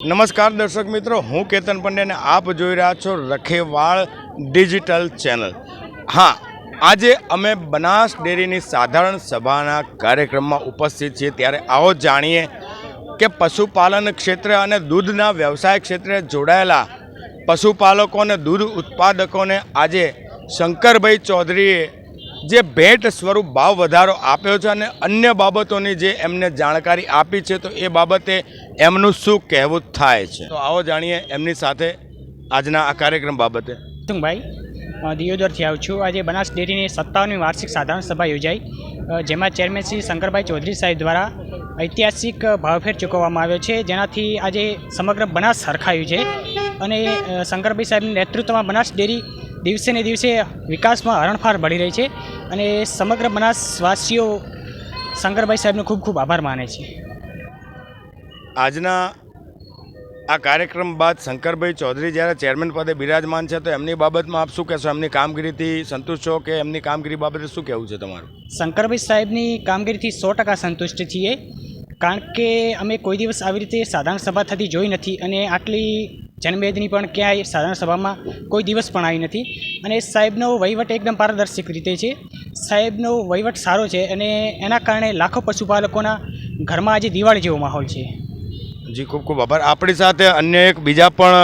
નમસ્કાર દર્શક મિત્રો, હું કેતન પંડ્યા અને આપ જોઈ રહ્યા છો રખેવાળ ડિજિટલ ચેનલ. હા, આજે અમે બનાસ ડેરીની સાધારણ સભાના કાર્યક્રમમાં ઉપસ્થિત છીએ. ત્યારે આવો જાણીએ કે પશુપાલન ક્ષેત્રે અને દૂધના વ્યવસાય ક્ષેત્રે જોડાયેલા પશુપાલકો અને દૂધ ઉત્પાદકોને આજે શંકરભાઈ ચૌધરીએ જે ભેટ સ્વરૂપ ભાવ વધારો આપ્યો છે અને અન્ય બાબતોની જે એમને જાણકારી આપી છે, તો એ બાબતે એમનું શું કહેવું થાય છે? તો આવો જાણીએ એમની સાથે આજના આ કાર્યક્રમ બાબતે. ભાઈ દિયોદરથી આવું છું. આજે બનાસ ડેરીની સત્તાવનમી વાર્ષિક સાધારણ સભા યોજાઈ. જેમાં ચેરમેન શ્રી શંકરભાઈ ચૌધરી સાહેબ દ્વારા ઐતિહાસિક ભાવફેર ચૂકવવામાં આવ્યો છે. જેનાથી આજે સમગ્ર બનાસ સરખાયું છે. અને શંકરભાઈ સાહેબના નેતૃત્વમાં બનાસ ડેરી દિવસે ને દિવસે વિકાસમાં હરણફાર ભળી રહી છે. અને સમગ્ર બનાસવાસીઓ શંકરભાઈ સાહેબનો ખૂબ ખૂબ આભાર માને છે. આજના આ કાર્યક્રમ બાદ શંકરભાઈ ચૌધરી જ્યારે ચેરમેન પદે બિરાજમાન છે, તો એમની બાબતમાં આપ શું કહેશો? એમની કામગીરીથી સંતુષ્ટ છો કે એમની કામગીરી બાબતે શું કહેવું છે તમારું? શંકરભાઈ સાહેબની કામગીરીથી સો ટકા સંતુષ્ટ છીએ, કારણ કે અમે કોઈ દિવસ આવી રીતે સાધારણ સભા થતી જોઈ નથી અને આટલી જનમેદની પણ ક્યાંય સાધારણ સભામાં કોઈ દિવસ પણ આવી નથી. અને સાહેબનો વહીવટ એકદમ પારદર્શક રીતે છે. સાહેબનો વહીવટ સારો છે અને એના કારણે લાખો પશુપાલકોના ઘરમાં આજે દિવાળી જેવો માહોલ છે. જી ખૂબ ખૂબ આભાર. આપણી સાથે અન્ય એક બીજા પણ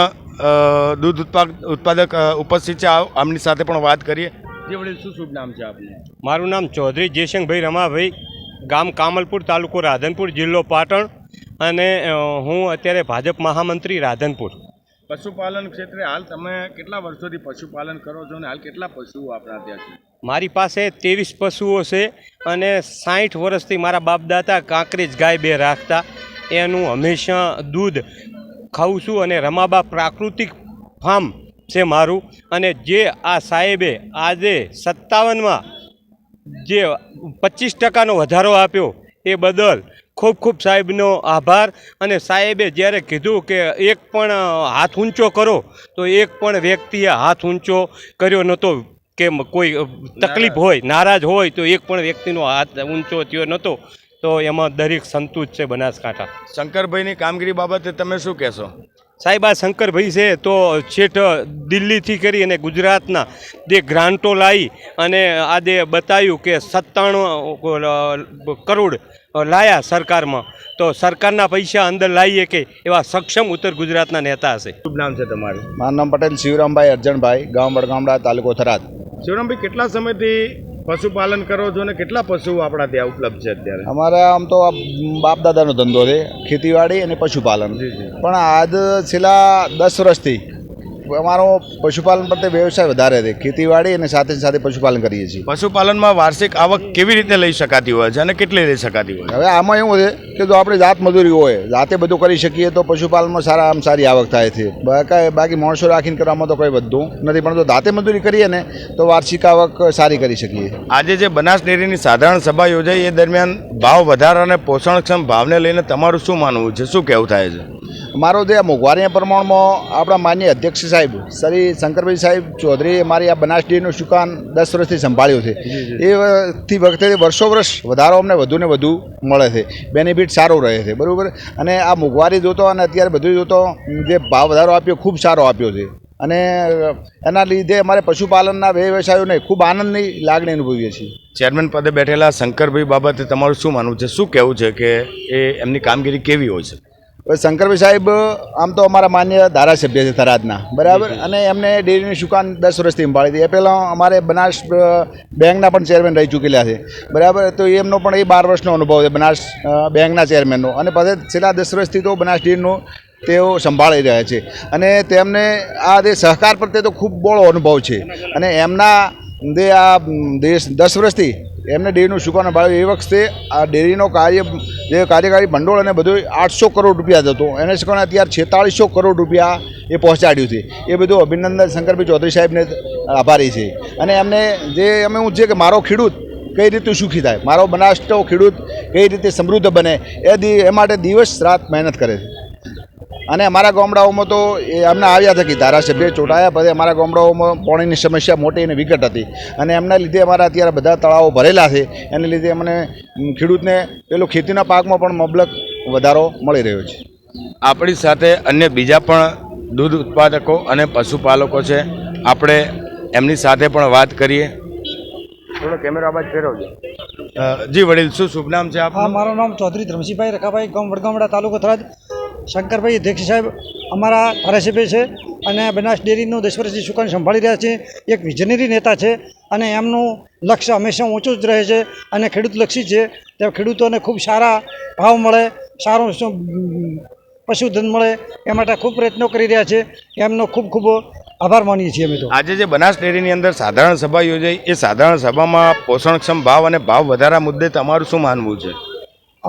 દૂધ ઉત્પાદ ઉત્પાદક ઉપસ્થિત છે. આમની સાથે પણ વાત કરીએ. જે વડીલ શું શુભ નામ છે આપનું? મારું નામ ચૌધરી જયશંકભાઈ રમાભાઈ ગામ કામલપુર તાલુકો રાધનપુર જિલ્લો પાટણ અને હું અત્યારે ભાજપ મહામંત્રી રાધનપુર. પશુપાલન ક્ષેત્રે હાલ તમે કેટલા વર્ષોથી પશુપાલન કરો છો અને હાલ કેટલા પશુઓ આપણા ત્યાં છે? મારી પાસે ત્રેવીસ પશુઓ છે અને સાઠ વર્ષથી મારા બાપદાદા કાંકરેજ ગાય બે રાખતા. એનું હંમેશા દૂધ ખાઉં છું અને રમાબા પ્રાકૃતિક ફાર્મ છે મારું. અને જે આ સાહેબે આજે સત્તાવનમાં જે પચીસ ટકાનો વધારો આપ્યો એ બદલ ખૂબ ખૂબ સાહેબનો આભાર. અને સાહેબે જ્યારે કીધું કે એક પણ હાથ ઊંચો કરો તો એક પણ વ્યક્તિએ હાથ ઊંચો કર્યો નહોતો કે કોઈ તકલીફ હોય નારાજ હોય તો એક પણ વ્યક્તિનો હાથ ઊંચો થયો નહોતો. તો એમાં દરેક સંતુષ્ટ છે બનાસકાંઠા. શંકરભાઈની કામગીરી બાબતે તમે શું કહેશો? સાહેબ આ શંકરભાઈ છે તો છેઠ દિલ્હીથી કરી અને ગુજરાતના જે ગ્રાન્ટો લાવી અને આ જે બતાવ્યું કે સત્તાણું કરોડ લાયા સરકારમાં. તો સરકારના પૈસા અંદર લાવીએ કે એવા સક્ષમ ઉત્તર ગુજરાતના નેતા હશે. શુભ નામ છે તમારું? મારું નામ પટેલ શિવરામભાઈ અર્જણભાઈ ગામ વડગામડા તાલુકો થરાદ. શિવરામભાઈ કેટલા સમયથી પશુપાલન કરો છો ને કેટલા પશુઓ આપણા ત્યાં ઉપલબ્ધ છે અત્યારે? અમારે આમ તો બાપ દાદાનો ધંધો છે ખેતીવાડી અને પશુપાલન. પણ આજ છેલ્લા દસ વર્ષથી અમારો પશુપાલન પ્રત્યે વ્યવસાય વધારે છે. ખેતીવાડી અને સાથે સાથે પશુપાલન કરીએ છીએ. પશુપાલનમાં વાર્ષિક આવક કેવી રીતે લઈ શકાતી હોય છે અને કેટલી લઈ શકાતી હોય હવે આમાં એવું છે કે જો આપણે જાત મજૂરી હોય જાતે બધું કરી શકીએ તો પશુપાલનમાં સારા આમ સારી આવક થાય છે. બાકી બાકી માણસો રાખીને કરવામાં તો કંઈ વધતું નથી પણ જો જાતે મજૂરી કરીએ ને તો વાર્ષિક આવક સારી કરી શકીએ. આજે જે બનાસ ડેરીની સાધારણ સભા યોજાઈ એ દરમિયાન ભાવ વધારા અને પોષણક્ષમ ભાવને લઈને તમારું શું માનવું છે? શું કહેવું થાય છે? મારો જે આ મોંઘવારીના પ્રમાણમાં આપણા માન્ય અધ્યક્ષ સાહેબ શ્રી શંકરભાઈ સાહેબ ચૌધરીએ મારી આ બનાસડીનું સુકાન દસ વર્ષથી સંભાળ્યું છે. એ થી વખતે વર્ષો વર્ષ વધારો અમને વધુ ને વધુ મળે છે. બેનિફિટ સારો રહે છે બરાબર? અને આ મોંઘવારી જોતો અને અત્યારે બધું જોતો જે ભાવ વધારો આપ્યો ખૂબ સારો આપ્યો છે. અને એના લીધે અમારે પશુપાલનના વ્યવસાયોને ખૂબ આનંદની લાગણી અનુભવીએ છીએ. ચેરમેન પદે બેઠેલા શંકરભાઈ બાબતે તમારું શું માનવું છે? શું કહેવું છે કે એ એમની કામગીરી કેવી હોય છે? શંકરભાઈ સાહેબ આમ તો અમારા માન્ય ધારાસભ્ય છે થરાદના બરાબર? અને એમને ડેરીની સુકાન દસ વર્ષથી સંભાળી હતી. એ પહેલાં અમારે બનાસ બેંકના પણ ચેરમેન રહી ચૂકેલા છે બરાબર? તો એમનો પણ એ બાર વર્ષનો અનુભવ છે બનાસ બેંકના ચેરમેનનો. અને પછી છેલ્લા દસ વર્ષથી તો બનાસ ડેરીનું તેઓ સંભાળી રહ્યા છે. અને તેમને આ જે સહકાર પ્રત્યે તો ખૂબ બહોળો અનુભવ છે. અને એમના જે આ દેશ દસ વર્ષથી એમને ડેરીનું સુકાનો ભાવ એ વખતે આ ડેરીનો કાર્ય, જે કાર્યકારી ભંડોળ અને બધું આઠસો કરોડ રૂપિયા હતો. એને સુકાને અત્યારે છેતાળીસો કરોડ રૂપિયા એ પહોંચાડ્યું છે. એ બધું અભિનંદન શંકરભાઈ ચૌધરી સાહેબને આભારી છે. અને એમને જે, અમે હું છે કે મારો ખેડૂત કઈ રીતે સુખી થાય? મારો બનાસનો ખેડૂત કઈ રીતે સમૃદ્ધ બને? એ એ માટે દિવસ રાત મહેનત કરે છે. અને અમારા ગામડાઓમાં તો એ આવ્યા આવ્યા થકી ધારાસભ્ય ચૂંટાયા પછી અમારા ગામડાઓમાં પાણીની સમસ્યા મોટી અને વિકટ હતી. અને એમના લીધે અમારા અત્યારે બધા તળાવો ભરેલા છે. એને લીધે અમને ખેડૂતને પેલું ખેતીના પાકમાં પણ મબલક વધારો મળી રહ્યો છે. આપણી સાથે અન્ય બીજા પણ દૂધ ઉત્પાદકો અને પશુપાલકો છે. આપણે એમની સાથે પણ વાત કરીએ. થોડો કેમેરો અવાજ ફેરવજો. જી વડીલ શું શુભ નામ છે હા આપનું મારું નામ ચૌધરી ધર્મસિંહભાઈ રખાભાઈ ગામ વડગામડા તાલુકો થરાદ. શંકરભાઈ અધ્યક્ષ સાહેબ અમારા ધારાસભ્ય છે અને બનાસ ડેરીનું દસ વર્ષથી સુકાન સંભાળી રહ્યા છે. એક વિઝનરી નેતા છે અને એમનું લક્ષ્ય હંમેશા ઊંચું જ રહે છે અને ખેડૂતલક્ષી છે. તે ખેડૂતોને ખૂબ સારા ભાવ મળે, સારું પશુધન મળે, એ માટે ખૂબ પ્રયત્નો કરી રહ્યા છે. એમનો ખૂબ ખૂબ આભાર માનીએ છીએ અમે તો. આજે જે બનાસ ડેરીની અંદર સાધારણ સભા યોજાઈ, એ સાધારણ સભામાં પોષણક્ષમ ભાવ અને ભાવ વધારા મુદ્દે તમારું શું માનવું છે?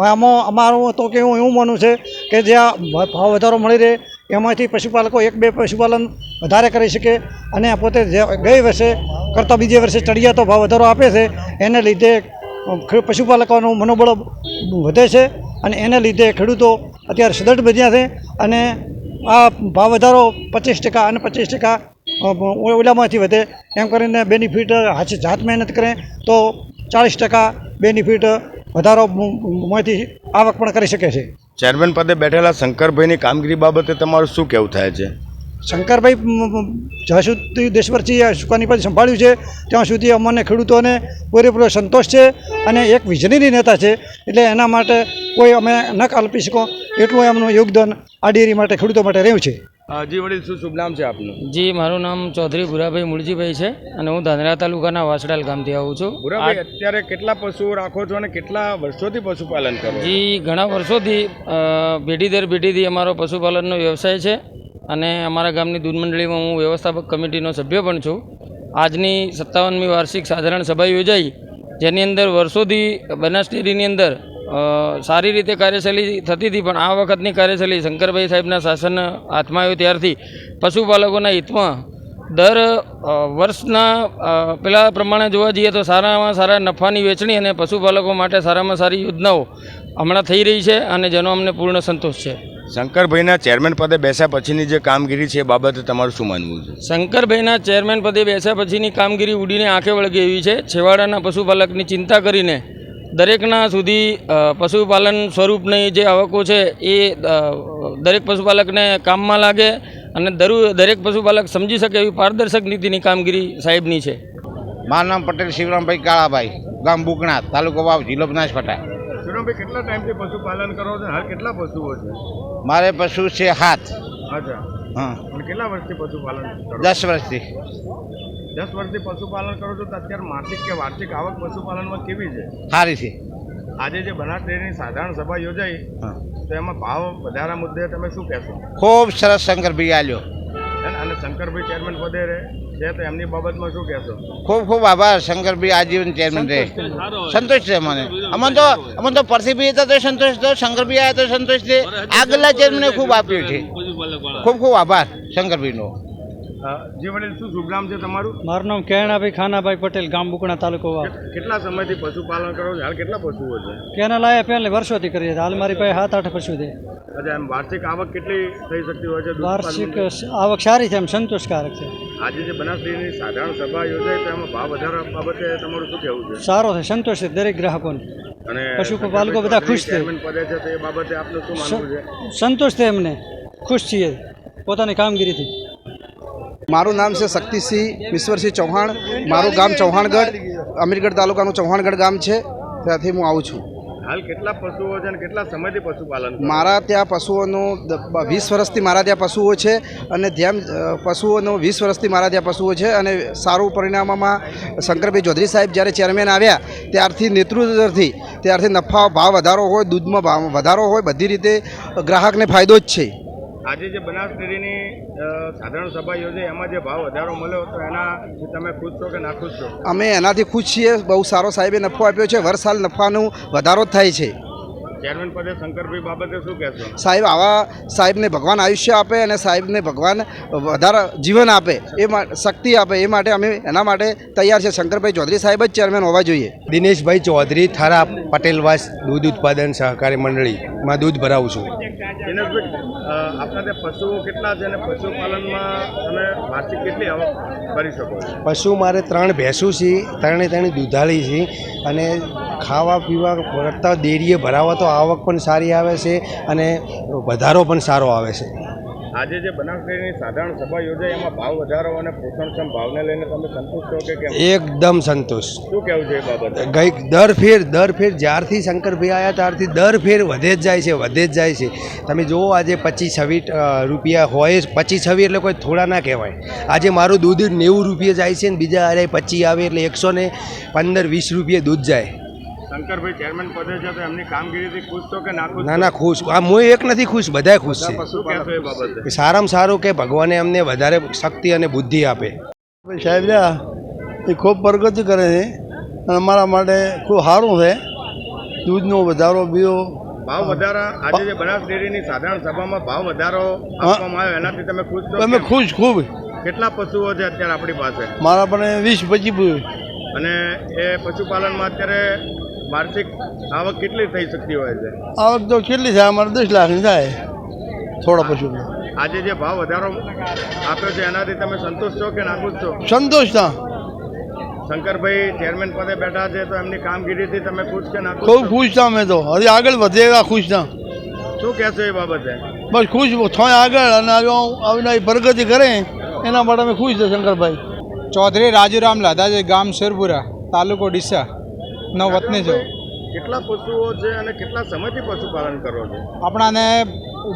આમાં અમારું તો કેવું એવું માનવું છે કે જ્યાં ભાવ વધારો મળી રહે, એમાંથી પશુપાલકો એક બે પશુપાલન વધારે કરી શકે અને પોતે ગઈ વર્ષે કરતાં બીજે વર્ષે ચડિયાતો ભાવ વધારો આપે છે, એને લીધે પશુપાલકોનું મનોબળ વધે છે અને એને લીધે ખેડૂતો અત્યારે સદઢ બન્યા છે અને આ ભાવ વધારો પચીસ ટકા અને પચીસ ટકા ઓલામાંથી વધે. એમ કરીને બેનિફિટ હાથ જાત મહેનત કરે તો ચાળીસ ટકા બેનિફિટ વધારો માંથી આવક પણ કરી શકે છે. ચેરમેન પદે બેઠેલા શંકરભાઈની કામગીરી બાબતે તમારું શું કહેવું થાય છે? શંકરભાઈ જ્યાં સુધી દેશભરથી સુકાની પદ સંભાળ્યું છે ત્યાં સુધી અમને ખેડૂતોને પૂરેપૂરો સંતોષ છે અને એક વિઝનરી નેતા છે. એટલે એના માટે કોઈ અમે ન કાલ્પી શકો. એટલું એમનું યોગદાન આ ડેરી માટે ખેડૂતો માટે રહ્યું છે. જી વડીલ શું શુભ નામ છે આપનું? જી મારું નામ ચૌધરી ભુરાભાઈ મુળજીભાઈ છે અને હું ધાનેરા તાલુકાના વાસડાલ ગામથી આવું છું. ભૂરાભાઈ અત્યારે કેટલા પશુઓ રાખો છો અને કેટલા વર્ષોથી પશુપાલન કરો જી ઘણા વર્ષોથી પેઢી દર પેઢીથી અમારો પશુપાલનનો વ્યવસાય છે અને અમારા ગામની દૂધ મંડળીમાં હું વ્યવસ્થાપક કમિટીનો સભ્ય પણ છું. આજની સત્તાવનમી વાર્ષિક સાધારણ સભા યોજાઈ જેની અંદર વર્ષોથી બનાસ ડેરીની અંદર સારી રીતે કાર્યશૈલી થતી હતી પણ આ વખતની કાર્યશૈલી શંકરભાઈ સાહેબના શાસન હાથમાં આવ્યું ત્યારથી. પશુપાલકોના હિતમાં દર વર્ષના પેલા પ્રમાણે જોવા જઈએ તો સારામાં સારા નફાની વેચણી અને પશુપાલકો માટે સારામાં સારી યોજનાઓ હમણાં થઈ રહી છે અને જેનો અમને પૂર્ણ સંતોષ છે. શંકરભાઈના ચેરમેન પદે બેસ્યા પછીની જે કામગીરી છે એ બાબતે તમારું શું માનવું છે? શંકરભાઈના ચેરમેન પદે બેસ્યા પછીની કામગીરી ઉડીને આંખે વળગે એવી છે. છેવાડાના પશુપાલકની ચિંતા કરીને દરેકના સુધી પશુપાલન સ્વરૂપની જે આવકો છે એ દરેક પશુપાલકને કામમાં લાગે અને દરુ દરેક પશુપાલક સમજી શકે એવી પારદર્શક નીતિની કામગીરી સાહેબની છે. મારું નામ પટેલ શિવરામભાઈ કાળાભાઈ ગામ બુકણા તાલુકો વાવ જિલ્લો બનાસકાંઠા. શિવરામભાઈ કેટલા ટાઈમથી પશુપાલન કરો છો? હાલ કેટલા પશુઓ છે? મારે પશુ છે હાથ અચ્છા. હા. કેટલા વર્ષથી પશુપાલન દસ વર્ષથી. દસ વર્ષથી પશુપાલન કરો છો તો અત્યારે માસિક કે વાર્ષિક આવક પશુપાલનમાં કેવી છે? સારી છે. આજે જે બનાસ ડેરીની સાધારણ સભા યોજાઈ તો એમાં ભાવ વધારા મુદ્દે તમે શું કહેશો? ખૂબ સરસ શંકરભાઈ આલ્યો. અને શંકરભાઈ ચેરમેન પદે રહે છે તો એમની બાબતમાં શું કહેશો? ખૂબ ખૂબ આભાર શંકરભાઈ આજીવન ચેરમેન રહે. સંતોષ છે. મને. અમને તો અમને તો પરસીભાઈ હતા તો સંતોષ તો શંકરભાઈ આવ્યા તો સંતોષ છે. આગલા ચેરમેને ખૂબ આપ્યું છે. ખૂબ ખૂબ આભાર શંકરભાઈનો. જી વડીલ શું શુભ નામ છે તમારું? મારું નામ કેણાભાઈ ખાનાભાઈ પટેલ ગામ બુકણા તાલુકો કેટલા સમયથી પશુપાલન કરો છો? હાલ કેટલા પશુઓ છે? કેના લાયા પહેલા વર્ષોથી કરીએ છીએ. હાલ મારી પાસે સાત આઠ પશુ છે. અચ્છા એમ વાર્ષિક આવક કેટલી થઈ શકતી હોય છે? વાર્ષિક આવક સારી છે એમ સંતોષકારક છે. આજે જે બનાસડીની સાધારણ સભા યોજાઈ તો એમાં ભાવ વધારા બાબતે તમારું શું કહેવું છે? સારો છે સંતોષ છે દરેક ગ્રાહકોને. અને પશુપાલકો બધા ખુશ છે. પદે છે તો એ બાબતે આપનું શું માનવું છે? સંતોષ છે એમને. ખુશ છીએ પોતાની કામગીરીથી. મારું નામ છે શક્તિસિંહ ઈશ્વરસિંહ ચૌહાણ. મારું ગામ ચૌહાણગઢ અમીરગઢ તાલુકાનું ચૌહાણગઢ ગામ છે. ત્યાંથી હું આવું છું. હાલ કેટલા પશુઓ છે અને કેટલા સમયથી પશુપાલન મારા ત્યાં પશુઓનું વીસ વર્ષથી મારા ત્યાં પશુઓ છે અને ધ્યાન પશુઓનું વીસ વર્ષથી મારા ત્યાં પશુઓ છે અને સારું પરિણામમાં શંકરભાઈ ચૌધરી સાહેબ જ્યારે ચેરમેન આવ્યા ત્યારથી નેતૃત્વથી ત્યારથી નફા ભાવ વધારો હોય દૂધમાં ભાવ વધારો હોય બધી રીતે ગ્રાહકને ફાયદો જ છે. આજે જે બનાસ ડેરીની સાધારણ સભા યોજાઈ, એમાં જે ભાવ વધારો મળ્યો તો એના તમે ખુશ છો કે ના ખુશ છો? અમે એનાથી ખુશ છીએ. બહુ સારો સાહેબે નફો આપ્યો છે. વર સાલ નફાનું વધારો થાય છે. ચેરમેન પદે શંકરભાઈ બાબતે શું કહેશો? સાહેબ આવા સાહેબને ભગવાન આયુષ્ય આપે અને સાહેબને ભગવાન વધારે જીવન આપે એ માટે શક્તિ આપે એ માટે અમે એના માટે તૈયાર છે. શંકરભાઈ ચૌધરી સાહેબ જ ચેરમેન હોવા જોઈએ. દિનેશભાઈ ચૌધરી થારા પટેલવાસ દૂધ ઉત્પાદન સહકારી મંડળીમાં દૂધ ભરાવું છું. આપણા પશુઓ કેટલા છે અને પશુપાલનમાં તમે વાર્ષિક કેટલી આવક કરી શકો પશુ મારે ત્રણ ભેંસું છે ત્રણે ત્રણ દૂધાળી છે અને ખાવા પીવા કરતાં ડેરીએ ભરાવા તો આવક પણ સારી આવે છે અને વધારો પણ સારો આવે છે. આજે જે બનાસ ડેરીની સાધારણ સભા યોજાઈ એમાં ભાવ વધારો અને પોષણક્ષમ ભાવને લઈને તમે સંતુષ્ટ છો કે કેમ? એકદમ સંતોષ. શું કહેવું છે એ બાબતે? ગઈ દર ફેર દર ફેર જ્યારથી શંકરભાઈ આવ્યા ત્યારથી દર ફેર વધે જ જાય છે વધે જ જાય છે. તમે જુઓ આજે પચીસ છવી રૂપિયા હોય પચીસ છવી એટલે કોઈ થોડા ના કહેવાય. આજે મારું દૂધ નેવું રૂપિયા જાય છે ને બીજા અરે પચીસ આવે એટલે એકસો ને પંદર વીસ રૂપિયા દૂધ જાય. શંકરભાઈ ચેરમેન પદે છે તો એમની કામગીરીથી ખુશ છો કે ના ખુશ ના ના ખુશ. આ હું એક નથી ખુશ બધા ખુશ છે. શું એ બાબતે? કે સારામાં સારું કે ભગવાને અમને વધારે શક્તિ અને બુદ્ધિ આપે. સાહેબ એ ખૂબ પ્રગતિ કરે છે. અને અમારા માટે ખૂબ સારું છે. દૂધનો વધારો બીઓ ભાવ વધારા આજે જે બનાસ ડેરીની સાધારણ સભામાં ભાવ વધારો આપવામાં આવ્યો એનાથી તમે ખુશ છો અમે ખુશ ખૂબ. કેટલા પશુઓ છે અત્યારે આપણી પાસે? મારા પણ વીસ પચીસ અને એ પશુપાલનમાં અત્યારે વાર્ષિક આવક કેટલી થઈ શકતી હોય છે? આવક તો કેટલી થાય અમારે દસ લાખની થાય. થોડા પછી આજે જે ભાવ વધારો આપ્યો છે એનાથી તમે સંતોષ છો કે નાખુશ છો? સંતોષ ના. શંકરભાઈ ચેરમેન પદે બેઠા છે તો એમની કામગીરીથી તમે ખુશ કે નાખુશ ખૂબ ખુશ ના અમે તો. હજી આગળ વધે એવા ખુશ ના. શું કહેશો એ બાબતે? બસ ખુશ થોય આગળ અને આવી પ્રગતિ કરે એના માટે અમે ખુશ છે શંકરભાઈ. ચૌધરી રાજુરામ લાદાજી ગામ શેરપુરા તાલુકો ડીસા. નો વતની છો કેટલા પશુઓ છે અને કેટલા સમયથી પશુપાલન કરો છો? આપણાને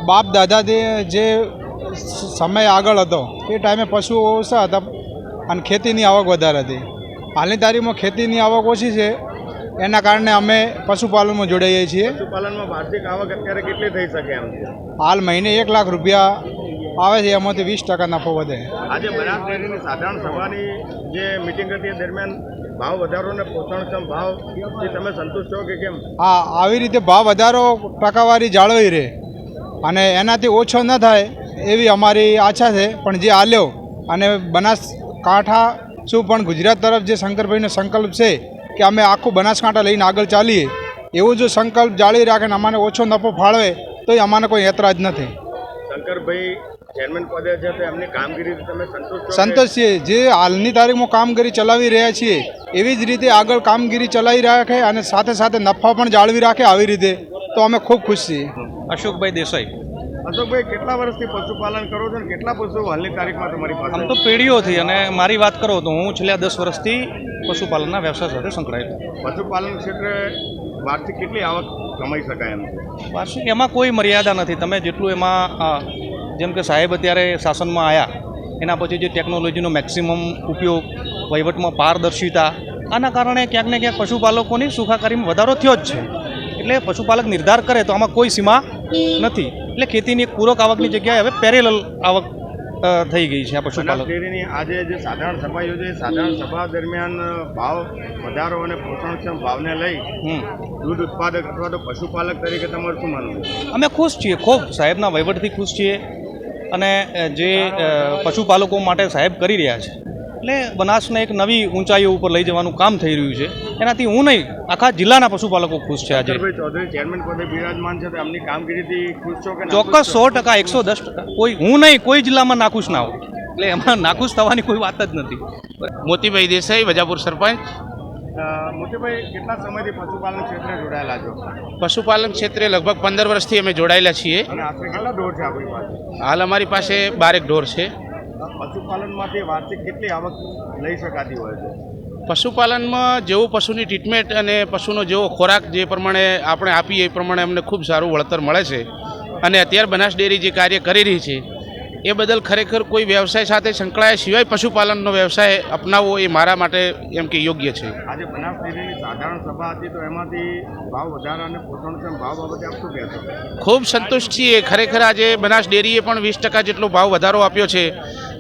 બાપ દાદાથી જે સમય આગળ હતો એ ટાઈમે પશુઓ ઓછા હતા અને ખેતીની આવક વધારે હતી. હાલની તારીખમાં ખેતીની આવક ઓછી છે એના કારણે અમે પશુપાલનમાં જોડાઈએ છીએ. પશુપાલનમાં વાર્ષિક આવક અત્યારે કેટલી થઈ શકે એમ હાલ મહિને એક લાખ રૂપિયા આવે છે એમાંથી વીસ ટકા નફો વધે. આજે બનાસ ડેરીની સાધારણ સભાની જે મિટિંગ હતી દરમિયાન ભાવ વધારો અને પોષણક્ષમ ભાવથી તમે સંતુષ્ટ છો કે કેમ? હા આવી રીતે ભાવ વધારો ટકાવારી જાળવી રહે. અને એનાથી ઓછો ન થાય એવી અમારી આશા છે. પણ જે આલ્યો અને બનાસકાંઠા શું પણ ગુજરાત તરફ જે શંકરભાઈનો સંકલ્પ છે કે અમે આખું બનાસકાંઠા લઈને આગળ ચાલીએ એવો જો સંકલ્પ જાળવી રાખે ને અમને ઓછો નફો ફાળવે તો અમાને કોઈ એતરાજ નથી. શંકરભાઈ ચેરમેન પદે છે તો એમની કામગીરી તમે સંતોષ સંતોષ છીએ જે હાલની તારીખમાં કામગીરી ચલાવી રહ્યા છીએ એવી જ રીતે આગળ કામગીરી ચલાવી રાખે અને સાથે સાથે નફા પણ જાળવી રાખે આવી રીતે તો અમે ખૂબ ખુશ છીએ. અશોકભાઈ દેસાઈ. અશોકભાઈ કેટલા વર્ષથી પશુપાલન કરો છો અને કેટલા પશુઓ હાલની તારીખમાં તમારી પાસે આમ તો પેઢીઓથી અને મારી વાત કરો તો હું છેલ્લા દસ વર્ષથી પશુપાલનના વ્યવસાય સાથે સંકળાયેલો પશુપાલન ક્ષેત્રે વાર્ષિક કેટલી આવક કમાઈ શકાય એમ? વાર્ષિક એમાં કોઈ મર્યાદા નથી. તમે જેટલું એમાં જેમ કે સાહેબ અત્યારે શાસનમાં આવ્યા એના પછી જે ટેકનોલોજીનો મેક્સિમમ ઉપયોગ વહીવટમાં પારદર્શિતા આના કારણે ક્યાંક ને ક્યાંક પશુપાલકોની સુખાકારીમાં વધારો થયો જ છે. એટલે પશુપાલક નિર્ધાર કરે તો આમાં કોઈ સીમા નથી. એટલે ખેતીની એક પૂરક આવકની જગ્યાએ હવે પેરેલલ આવક થઈ ગઈ છે આ પશુપાલક. ડેરીની આજે જે સાધારણ સભા યોજાઈ સાધારણ સભા દરમિયાન ભાવ વધારો અને પોષણક્ષમ ભાવને લઈ દૂધ ઉત્પાદક અથવા તો પશુપાલક તરીકે તમારું શું માનવું અમે ખુશ છીએ ખૂબ. સાહેબના વહીવટથી ખુશ છીએ. અને જે પશુપાલકો માટે સાહેબ કરી રહ્યા છે એટલે બનાસને એક નવી ઊંચાઈઓ ઉપર લઈ જવાનું કામ થઈ રહ્યું છે. એનાથી હું નહીં આખા જિલ્લાના પશુપાલકો ખુશ છે આજે. ચૌધરી ચેરમેન પદે બિરાજમાન છે તો એમની કામગીરીથી ખુશ છો કે ચોક્કસ સો ટકા એકસો દસ ટકા. કોઈ હું નહીં કોઈ જિલ્લામાં નાખુશ ના હોઉં. એટલે એમાં નાખુશ થવાની કોઈ વાત જ નથી. મોતીભાઈ દેસાઈ વજાપુર સરપંચ. અ, મોતીભાઈ કેટલા સમયથી પશુપાલન ક્ષેત્રે જોડાયેલા છો? પશુપાલન ક્ષેત્રે લગભગ પંદર વર્ષથી અમે જોડાયેલા છીએ. હાલ અમારી પાસે બારેક ઢોર છે. પશુપાલનમાંથી વાર્ષિક કેટલી આવક લઈ શકાતી હોય છે? પશુપાલનમાં જેવું પશુની ટ્રીટમેન્ટ અને પશુનો જેવો ખોરાક જે પ્રમાણે આપણે આપીએ એ પ્રમાણે અમને ખૂબ સારું વળતર મળે છે. અને અત્યારે બનાસ ડેરી જે કાર્ય કરી રહી છે એ બદલ ખરેખર કોઈ વ્યવસાય સાથે સંકળાયા સિવાય પશુપાલનનો વ્યવસાય અપનાવવો એ મારા માટે એમ કે યોગ્ય છે. આજે બનાસ સાધારણ સભા હતી તો એમાંથી ભાવ વધારા અને પોષણક્ષમ ભાવ બાબતે આપ શું કહેશો? ખૂબ સંતુષ્ટ છીએ. ખરેખર આજે બનાસ ડેરીએ પણ વીસ ટકા જેટલો ભાવ વધારો આપ્યો છે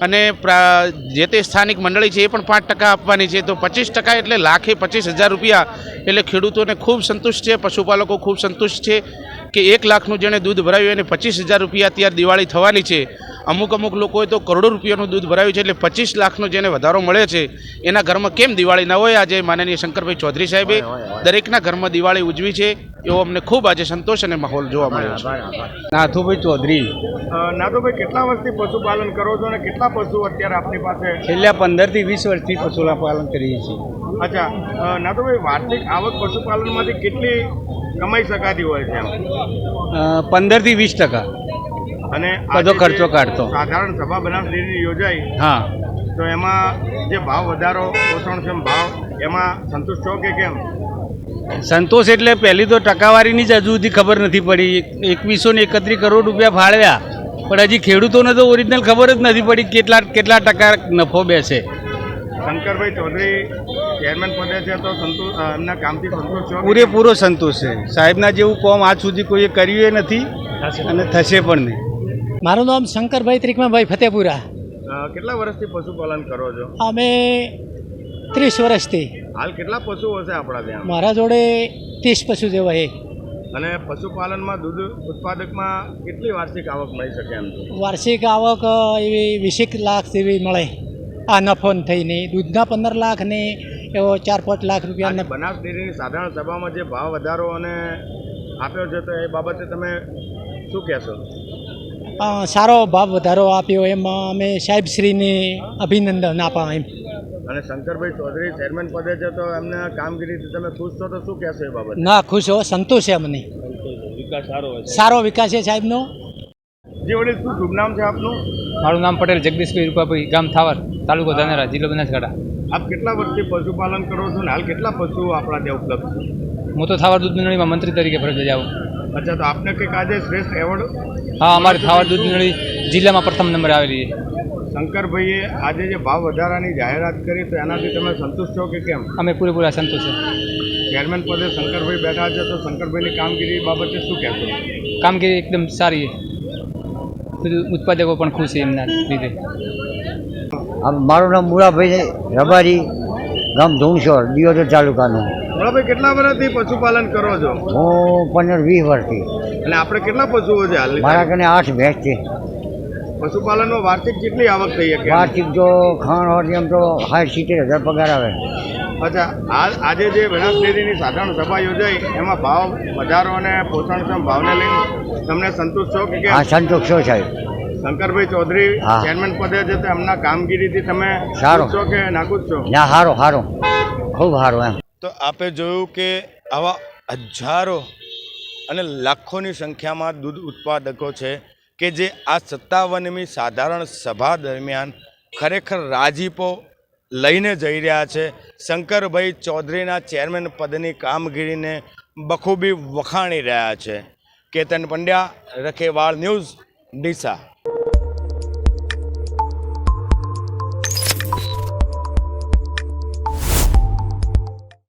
અને પ્રા- જે તે સ્થાનિક મંડળી છે એ પણ પાંચ ટકા આપવાની છે. તો પચીસ ટકા એટલે લાખે પચીસ હજાર રૂપિયા. એટલે ખેડૂતોને ખૂબ સંતુષ્ટ છે પશુપાલકો ખૂબ સંતુષ્ટ છે કે એક લાખનું જેણે દૂધ ભરાવ્યું એને પચીસ હજાર રૂપિયા અત્યારે દિવાળી થવાની છે. અમુક અમુક લોકોએ તો કરોડો રૂપિયાનું દૂધ ભરાયું છે એટલે પચીસ લાખનો જેને વધારો મળે છે એના ઘરમાં કેમ દિવાળી ના હોય? આજે માનનીય શંકરભાઈ ચૌધરી સાહેબે દરેકના ઘરમાં દિવાળી ઉજવી છે એવો અમને ખૂબ આજે સંતોષ અને માહોલ જોવા મળ્યો છે. નાથુભાઈ ચૌધરી. નાથુભાઈ કેટલા વર્ષથી પશુપાલન કરો છો અને કેટલા પશુ અત્યારે આપની પાસે? છેલ્લા પંદરથી વીસ વર્ષથી પશુપાલન કરીએ છીએ. અચ્છા. નાથુભાઈ વાર્ષિક આવક પશુપાલનમાંથી કેટલી કમાઈ શકાતી હોય છે પંદરથી વીસ ટકા. અને બધો ખર્ચો કાઢતો. સાધારણ સભા બનાસ ડેરીની યોજાઈ હા. તો એમાં જે ભાવ વધારો પોષણક્ષમ ભાવ એમાં સંતુષ્ટ છો કે કેમ? સંતોષ એટલે પહેલી તો ટકાવારીની જ હજુ સુધી ખબર નથી પડી. એકવીસો ને એકત્રીસ કરોડ રૂપિયા ફાળવ્યા. પણ હજી ખેડૂતોને તો ઓરિજિનલ ખબર જ નથી પડી કેટલા કેટલા ટકા નફો બેસે. શંકરભાઈ ચૌધરી ચેરમેન પદે છે તો સંતોષ એમના કામથી સંતોષ છો પૂરેપૂરો સંતોષ છે. સાહેબના જેવું કોમ આજ સુધી કોઈએ કર્યું નથી અને થશે પણ નહીં. મારું નામ શંકરભાઈ ત્રિકમાભાઈ ફતેપુરા. કેટલા વર્ષથી પશુપાલન કરો છો? અમે ત્રીસ વર્ષથી. હાલ કેટલા પશુઓ હશે આપણા ત્યાં? મારા જોડે ત્રીસ પશુ જેવા છે. અને પશુપાલનમાં દૂધ ઉત્પાદકમાં કેટલી વાર્ષિક આવક મળી શકે એમ? વાર્ષિક આવક એવી વીસેક લાખ જેવી મળે. આ નફો થઈને. દૂધના પંદર લાખ ને એવો ચાર પાંચ લાખ રૂપિયા બનાસ ડેરીની સાધારણ સભામાં જે ભાવ વધારો અને આપ્યો છે તો એ બાબતે તમે શું કહેશો? સારો ભાવ વધારો આપ્યો. એમાં અમે સાહેબશ્રીને અભિનંદન આપા એમ. અને શંકરભાઈ ચૌધરી ચેરમેન પદે છે તો એમને કામગીરીથી તમે ખુશ છો તો શું કહેશો એ બાબત? ના ખુશ હો. સંતોષ છે અમને. સારો વિકાસ છે સાહેબનો. જે વડીલ શું શુભ નામ છે આપનું? મારું નામ પટેલ જગદીશભાઈ રૂપાભાઈ ગામ થાવર તાલુકો ધાનેરા જિલ્લો બનાસકાંઠા. આપ કેટલા વર્ષથી પશુપાલન કરો છો ને હાલ કેટલા પશુ આપણા ત્યાં ઉપલબ્ધ છે? હું તો થાવર દૂધ મંડળીમાં મંત્રી તરીકે ફરજ બજાવું. અચ્છા તો આપને કંઈક આજે શ્રેષ્ઠ એવોર્ડ હા અમારી થાવર દૂધ મંડળી જિલ્લામાં પ્રથમ નંબર આવેલી છે. શંકરભાઈએ આજે જે ભાવ વધારાની જાહેરાત કરી તો એનાથી તમે સંતુષ્ટ છો કે કેમ? અમે પૂરેપૂરા સંતુષ્ટ છે. ચેરમેન પદે શંકરભાઈ બેઠા છે તો શંકરભાઈની કામગીરી બાબતે શું કહેશો? કામગીરી એકદમ સારી છે. ઉત્પાદકો પણ ખુશ છે એમના લીધે. મારું નામ મુળાભાઈ રબારી ગામ ધૂણસોર દિયોદર તાલુકાનું. મોળાભાઈ કેટલા વર્ષથી પશુપાલન કરો છો? હું પંદર વીસ વર્ષથી. અને આપણે કેટલા પશુઓ છે હાલ મારા કને આઠ ભેંસ છે. પશુપાલનમાં વાર્ષિક કેટલી આવક થઈ શકે? વાર્ષિક જો ખાણ હોય એમ તો સાઠ સિત્તેર હજાર પગાર આવે. અચ્છા હાલ આજે જે બનાસ ડેરીની સાધારણ સભા યોજાઈ એમાં ભાવ વધારો અને પોષણક્ષમ ભાવને લઈને તમને સંતોષ છો કે? હા સંતોષ છો સાહેબ. શંકરભાઈ ચૌધરી ચેરમેન પદે છે તો એમના કામગીરીથી તમે સારો. છો કે નાખુશ છો? ના સારો સારો ખૂબ સારો એમ. તો આપે જોયું કે આવા હજારો અને લાખોની સંખ્યામાં દૂધ ઉત્પાદકો છે કે જે આ સત્તાવનમી સાધારણ સભા દરમિયાન ખરેખર રાજીપો લઈને જઈ રહ્યા છે. શંકરભાઈ ચૌધરીના ચેરમેન પદની કામગીરીને બખૂબી વખાણી રહ્યા છે. કેતન પંડ્યા, રખેવાળ ન્યૂઝ, ડીસા.